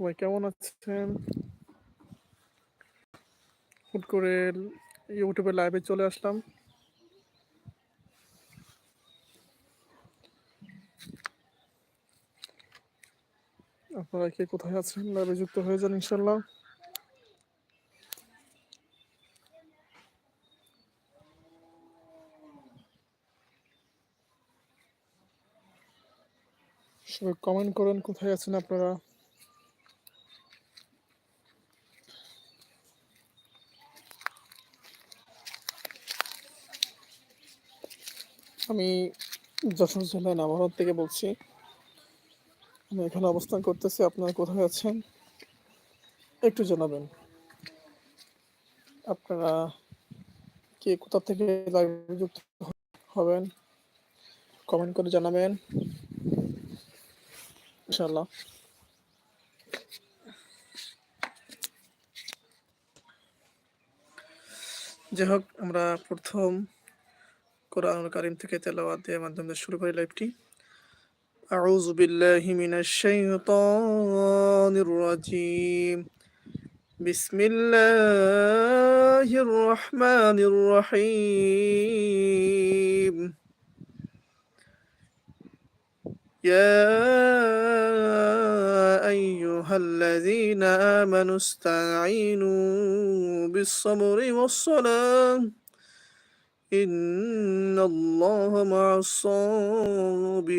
সবাই কেমন আছেন? হুট করে ইউটিউবে লাইভে চলে আসলাম। আপনারা কে কোথায় আছেন? লাইভে যুক্ত হয়ে যান ইনশাল্লাহ সবাই কমেন্ট করেন কোথায় আছেন আপনারা? আমি যশোর জেলায় নামারত থেকে বলছি। আমি এখানে অবস্থান করতেছি। আপনারা কোথায় আছেন? একটু জানাবেন। আপনারা কে কোথা থেকে যুক্ত হবেন? কমেন্ট করে জানাবেন। ইনশাল্লাহ যাই হোক, আমরা প্রথম কোরআন কারিম থেকে তেলাওয়াত দিয়ে মাধ্যমে শুরু করি লাইভটি أعوذ بالله من الشيطان الرجيم بسم الله الرحمن الرحيم يا أيها الذين آمنوا استعينوا بالصبر والصلاة إن الله مع الصابرين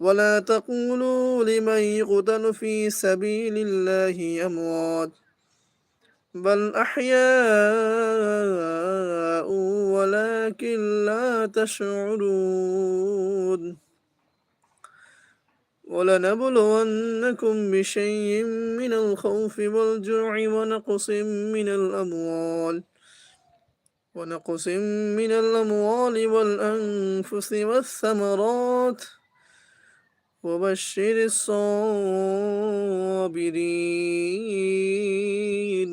ولا تقولوا لمن يقتل في سبيل الله أموات بل أحياء ولكن لا تشعرون ولنبلونكم بشيء من الخوف والجوع ونقص من الأموال ونقص من الأموال والأنفس والثمرات وبشر الصابرين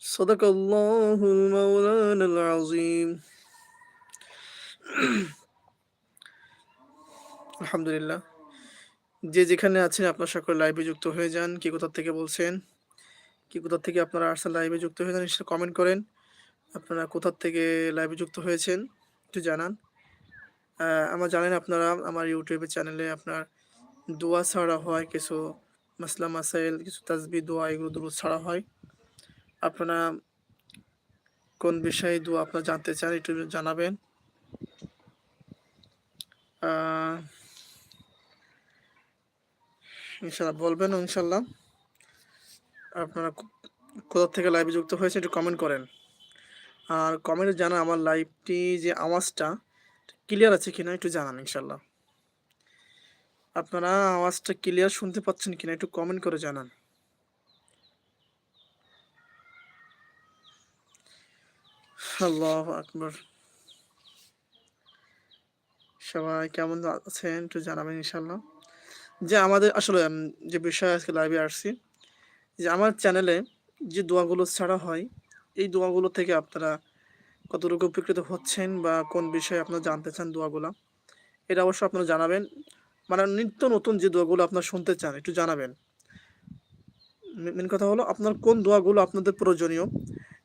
صدق الله المولانا العظيم আলহামদুলিল্লাহ যে যেখানে আছেন আপনার সকল লাইভে যুক্ত হয়ে যান কি কোথা থেকে বলছেন কি কোথা থেকে আপনারা আর্সাল লাইভে যুক্ত হয়ে যান কমেন্ট করেন। আপনারা কোথা থেকে লাইভে যুক্ত হয়েছেন একটু জানান। আমার জানেন আপনারা, আমার ইউটিউবের চ্যানেলে আপনার দোয়া ছাড়া হয় কিছু, মাসলা মাসাইল, কিছু তাজবি দোয়া, এগুলো দূর ছাড়া হয়। আপনারা কোন বিষয়ে দোয়া আপনারা জানতে চান একটু জানাবেন। ইনশাল্লাহ বলবেন ইনশাল্লাহ আপনারা কোথা থেকে লাইভে যুক্ত হয়েছে একটু কমেন্ট করেন। আর কমেন্টে জানা আমার লাইভটি যে আওয়াজটা ক্লিয়ার আছে কিনা একটু জানান ইনশাল্লাহ আপনারা আওয়াজটা ক্লিয়ার শুনতে পাচ্ছেন কিনা একটু কমেন্ট করে জানান। আকবর। সবাই কেমন আছেন একটু জানাবেন ইনশাল্লাহ যে আমাদের আসলে যে বিষয় আজকে লাইভে আসছি যে আমার চ্যানেলে যে দোয়াগুলো ছাড়া হয়, এই দোয়াগুলো থেকে আপনারা কতটুকু উপকৃত হচ্ছেন বা কোন বিষয়ে আপনারা জানতে চান দোয়াগুলো, এটা অবশ্যই আপনারা জানাবেন। মানে নিত্য নতুন যে দোয়াগুলো আপনারা শুনতে চান, একটু জানাবেন। মেন কথা হলো আপনার কোন দোয়াগুলো আপনাদের প্রয়োজনীয়,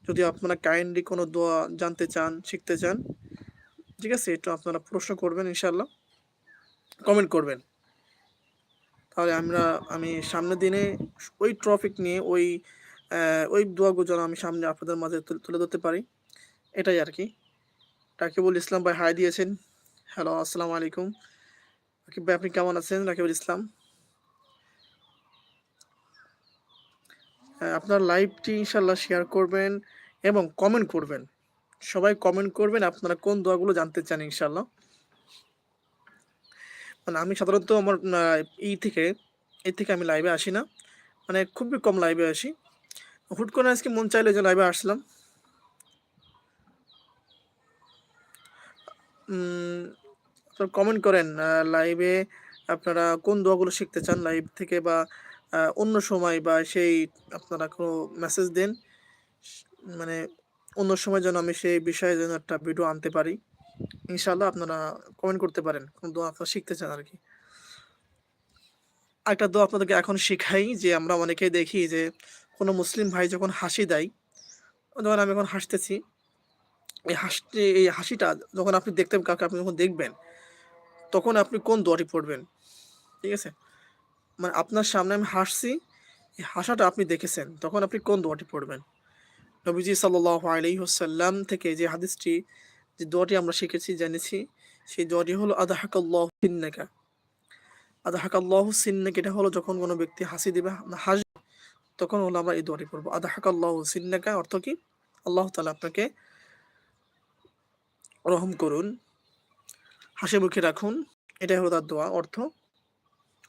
যদি আপনারা কাইন্ডলি কোনো দোয়া জানতে চান, শিখতে চান, ঠিক আছে এটা আপনারা প্রশ্ন করবেন ইনশাল্লাহ কমেন্ট করবেন। তাহলে আমরা আমি সামনের দিনে ওই ট্রফিক নিয়ে ওই ওই দোয়াগুলো যেন আমি সামনে আপনাদের মাঝে তুলে ধরতে পারি। এটাই আর কি। রাকিবুল ইসলাম ভাই হাই দিয়েছেন। হ্যালো, আসসালামু আলাইকুম। রাকিব ভাই, আপনি কেমন আছেন? রাকিবুল ইসলাম। আপনার লাইভটি ইনশাল্লাহ শেয়ার করবেন এবং কমেন্ট করবেন। সবাই কমেন্ট করবেন, আপনারা কোন দোয়াগুলো জানতে চান ইনশাল্লাহ মানে আমি সাধারণত আমার এই থেকে এই থেকে আমি লাইভে আসি না। মানে খুবই কম লাইভে আসি। হুট করে আজকে মন চাইলে যে লাইভে আসলাম। তো কমেন্ট করেন লাইভে আপনারা কোন দোয়াগুলো শিখতে চান লাইভ থেকে বা অন্য সময় বা সেই আপনারা কোনো মেসেজ দেন। মানে অন্য সময় যেন আমি সেই বিষয়ে যেন একটা ভিডিও আনতে পারি। ইনশাল্লাহ আপনারা কমেন্ট করতে পারেন। কোন দোয়া আপনারা শিখতে চান আর কি আরেকটা দোয়া আপনাদেরকে এখন শিখাই যে আমরা অনেকেই দেখি যে কোনো মুসলিম ভাই যখন হাসি দেয়, ধরেন আমি এখন হাসতেছি, এই হাসতে, এই হাসিটা যখন আপনি দেখতে কাউকে আপনি যখন দেখবেন, তখন আপনি কোন দোয়াটি পড়বেন? ঠিক আছে? মানে আপনার সামনে আমি হাসছি, এই হাসাটা আপনি দেখেছেন, তখন আপনি কোন দোয়াটি পড়বেন? নবীজি সাল্লাহ আলহিহসাল্লাম থেকে যে হাদিসটি যে দোয়াটি আমরা শিখেছি, জেনেছি, সেই দোয়াটি হলো, আদাহাকাল্লাহ সিন্নাকা। আদাহাকাল্লাহ সিন্নাকা, এটা হলো যখন কোনো ব্যক্তি হাসি দিবে হাসবে, তখন হলো আমরা এই দোয়াটি পড়ব। আদাহাকাল্লাহ সিন্নাকা অর্থ কি? আল্লাহ তালা আপনাকে রহম করুন, হাসি মুখে রাখুন, এটাই হলো তার দোয়া অর্থ।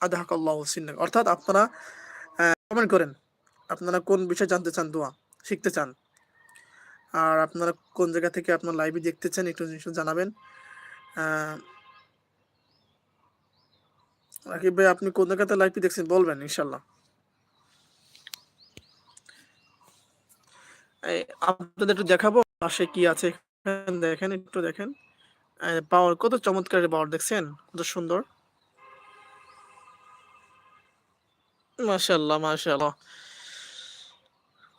আদাহাকাল্লাহ সিন্নাকা, অর্থাৎ আপনারা কমেন্ট করেন, আপনারা কোন বিষয়ে জানতে চান দোয়া, শিখতে চান। আর আপনারা কোন জায়গা থেকে আপনার লাইভে দেখতে চান একটু জিনিস জানাবেন। রাকিব ভাই, আপনি কোন জায়গাতে লাইভে দেখছেন? বলবেন ইনশাল্লাহ আপনাদের একটু দেখাবো, পাশে কি আছে দেখেন, একটু দেখেন। পাওয়ার কত চমৎকার পাওয়ার দেখছেন? কত সুন্দর। মাশাল্লাহ মাশাল্লাহ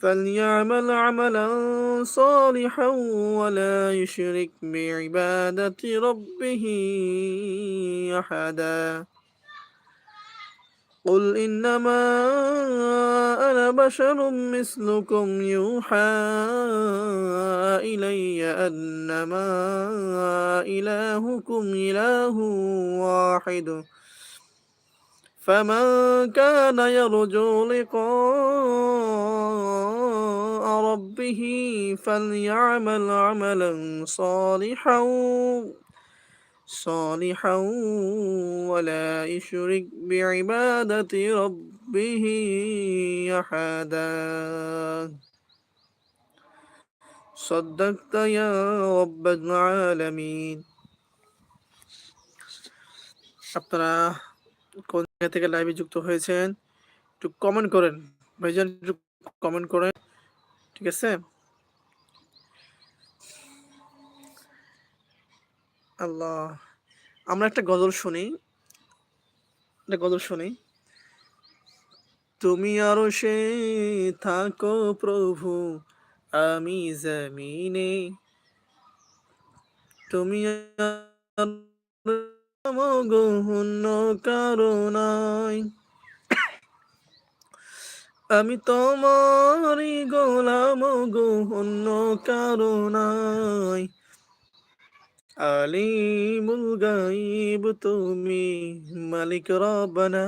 فليعمل عملا صالحا ولا يشرك بعبادة ربه أحدا. قل إنما أنا بشر مثلكم يوحى إلي أنما إلهكم إله واحد. فمن كان يرجو لقاء ربه فليعمل عملا صالحا صالحا ولا يشرك بعبادة ربه أحدا صدقت يا رب العالمين আপনারা কোন জায়গা থেকে লাইভে যুক্ত হয়েছেন। একটু কমেন্ট করেন। ভাইজান, একটু কমেন্ট করেন। ঠিক আছে? আল্লাহ, আমরা একটা গজল শুনি। একটা গজল শুনি। তুমি আরও সে থাকো প্রভু, আমি জমিনে। তুমি গহন্য কারণায় আমি তোমারই গোলাম গহন্য কারণায় আলিমুল গাইব তুমি মালিক রবানা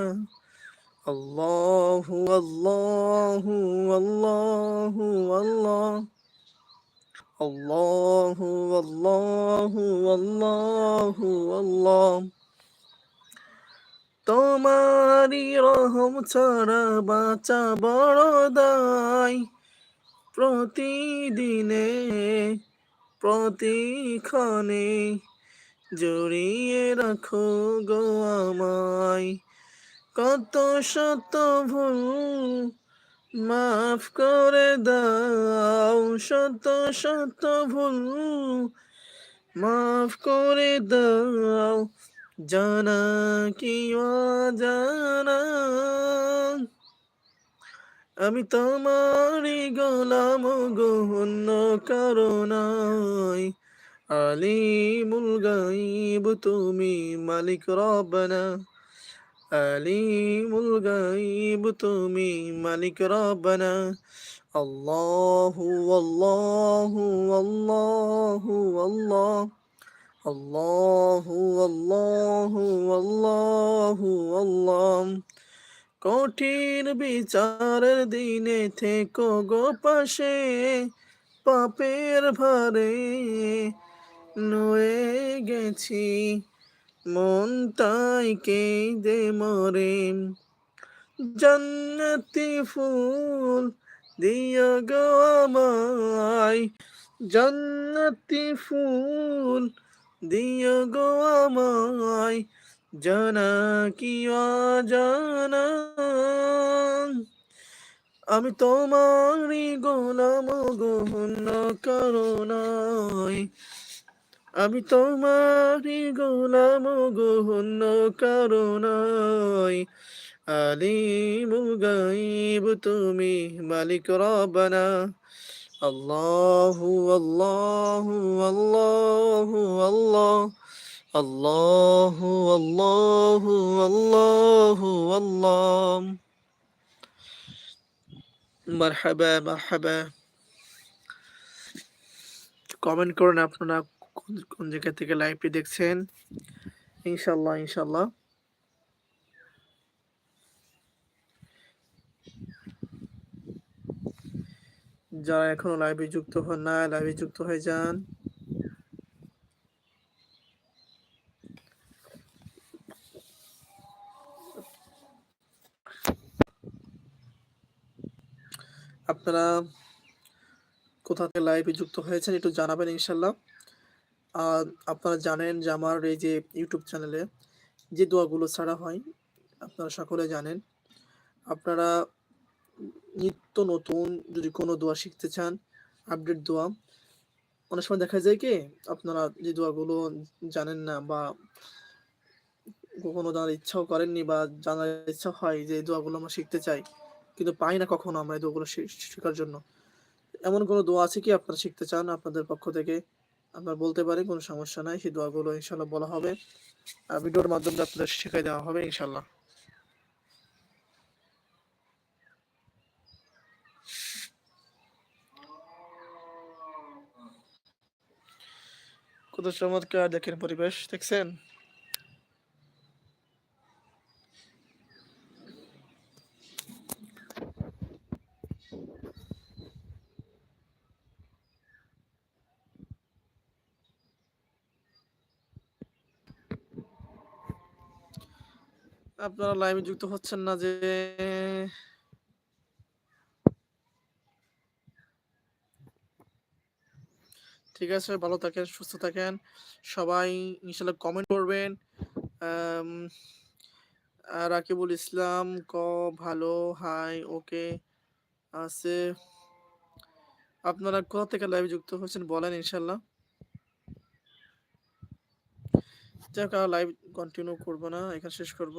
আল্লাহু আল্লাহু আল্লাহু আল্লাহ। আল্লাহু আল্লাহু আল্লাহু আল্লাহ তোমারি রহম ছাড়া বাঁচা বড় দায়। প্রতিদিনে, প্রতিক্ষণে জড়িয়ে রাখো গো আমায়। কত শত ভুল মাফ করে দাও, শত শত ভুল। মাফ করে দাও, জানা কি জানা আমি তোমারই গোলাম গহন্য কারণাই আলিমুল গাইব তুমি মালিক রবনা আলিমুল গাইব তুমি মালিক রবনা আল্লাহু আল্লাহু আল্লাহু আল্লাহ আল্লাহু আল্লাহু আল্লাহু আল্লাহ কঠিন বিচারের দিনে থেকো গো পাশে, পাপের ভারে নয়ে গেছি। মন তাই কেঁদে মরে। জন্নতি ফুল দিয়া গো আমায়। জান্নাতি ফুল দিয়া গো আমায়। জানা কি জানা আমি তোমারই গোলাম গহন করোনায় আমি তোমারই গোলাম গহন করোনায় আলিম গাইব তুমি মালিক রব্বানা। আল্লাহু আল্লাহু আল্লাহু, আল্লাহ। আল্লাহু আল্লাহু আল্লাহু, আল্লাহ। মারহাবা মারহাবা। কমেন্ট করুন আপনারা কোন জায়গা থেকে লাইভটি দেখছেন? ইনশাল্লাহ ইনশাল্লাহ যারা এখনও লাইভে যুক্ত হন না লাইভে যুক্ত হয়ে যান। আপনারা কোথা থেকে লাইভে যুক্ত হয়েছেন একটু জানাবেন ইনশাল্লাহ আপনারা জানেন যে আমার এই যে ইউটিউব চ্যানেলে যে দোয়াগুলো ছাড়া হয়, আপনারা সকলে জানেন। আপনারা নিত্য নতুন যদি কোনো দোয়া শিখতে চান আপডেট দোয়া, অনেক সময় দেখা যায় কি, আপনারা যে দোয়াগুলো জানেন না বা কখনো জানার ইচ্ছাও করেননি বা জানার ইচ্ছা হয় যে এই দোয়াগুলো আমরা শিখতে চাই, কিন্তু পাই না কখনো আমরা এই দোয়াগুলো শেখার জন্য। এমন কোনো দোয়া আছে কি আপনারা শিখতে চান আপনাদের পক্ষ থেকে? আপনারা বলতে পারেন কোনো সমস্যা নাই। সেই দোয়াগুলো ইনশাল্লাহ বলা হবে। আর ভিডিওর মাধ্যমে আপনাদের শেখাই দেওয়া হবে ইনশাল্লাহ। কত চমৎকার দেখেন পরিবেশ, দেখছেন? আপনারা লাইভে যুক্ত হচ্ছেন না যে ঠিক আছে, ভালো থাকেন, সুস্থ থাকেন। সবাই ইনশাল্লাহ কমেন্ট করবেন। রাকিবুল ইসলাম ক, ভালো হাই ওকে আছে। আপনারা কোথা থেকে লাইভে যুক্ত হচ্ছেন বলেন ইনশাল্লাহ যাক লাইভ কন্টিনিউ করব না, এখানে শেষ করব।